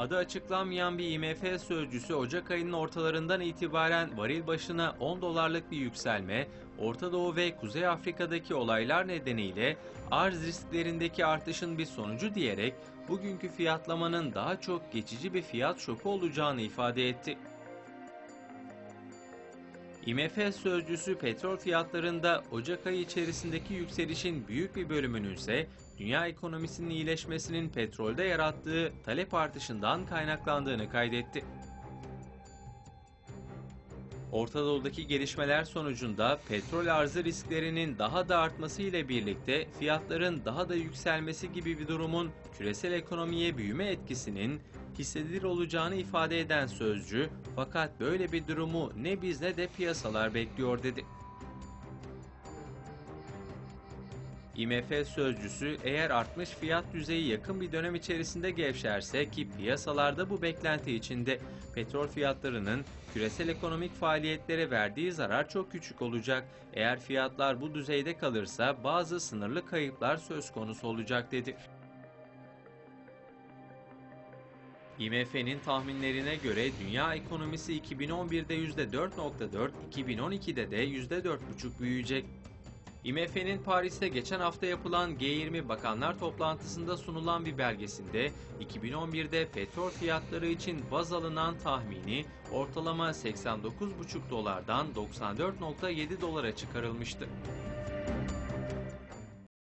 Adı açıklanmayan bir IMF sözcüsü Ocak ayının ortalarından itibaren varil başına 10 dolarlık bir yükselme, Orta Doğu ve Kuzey Afrika'daki olaylar nedeniyle arz risklerindeki artışın bir sonucu diyerek bugünkü fiyatlamanın daha çok geçici bir fiyat şoku olacağını ifade etti. IMF sözcüsü petrol fiyatlarında Ocak ayı içerisindeki yükselişin büyük bir bölümünün ise dünya ekonomisinin iyileşmesinin petrolde yarattığı talep artışından kaynaklandığını kaydetti. Orta Doğu'daki gelişmeler sonucunda petrol arzı risklerinin daha da artması ile birlikte fiyatların daha da yükselmesi gibi bir durumun küresel ekonomiye büyüme etkisinin hissedilir olacağını ifade eden sözcü, fakat böyle bir durumu ne biz ne de piyasalar bekliyor dedi. IMF sözcüsü eğer artmış fiyat düzeyi yakın bir dönem içerisinde gevşerse ki piyasalarda bu beklenti içinde petrol fiyatlarının küresel ekonomik faaliyetlere verdiği zarar çok küçük olacak. Eğer fiyatlar bu düzeyde kalırsa bazı sınırlı kayıplar söz konusu olacak dedi. IMF'nin tahminlerine göre dünya ekonomisi 2011'de %4.4, 2012'de de %4.5 büyüyecek. IMF'nin Paris'te geçen hafta yapılan G20 Bakanlar toplantısında sunulan bir belgesinde 2011'de petrol fiyatları için baz alınan tahmini ortalama 89,5 dolardan 94,7 dolara çıkarılmıştı.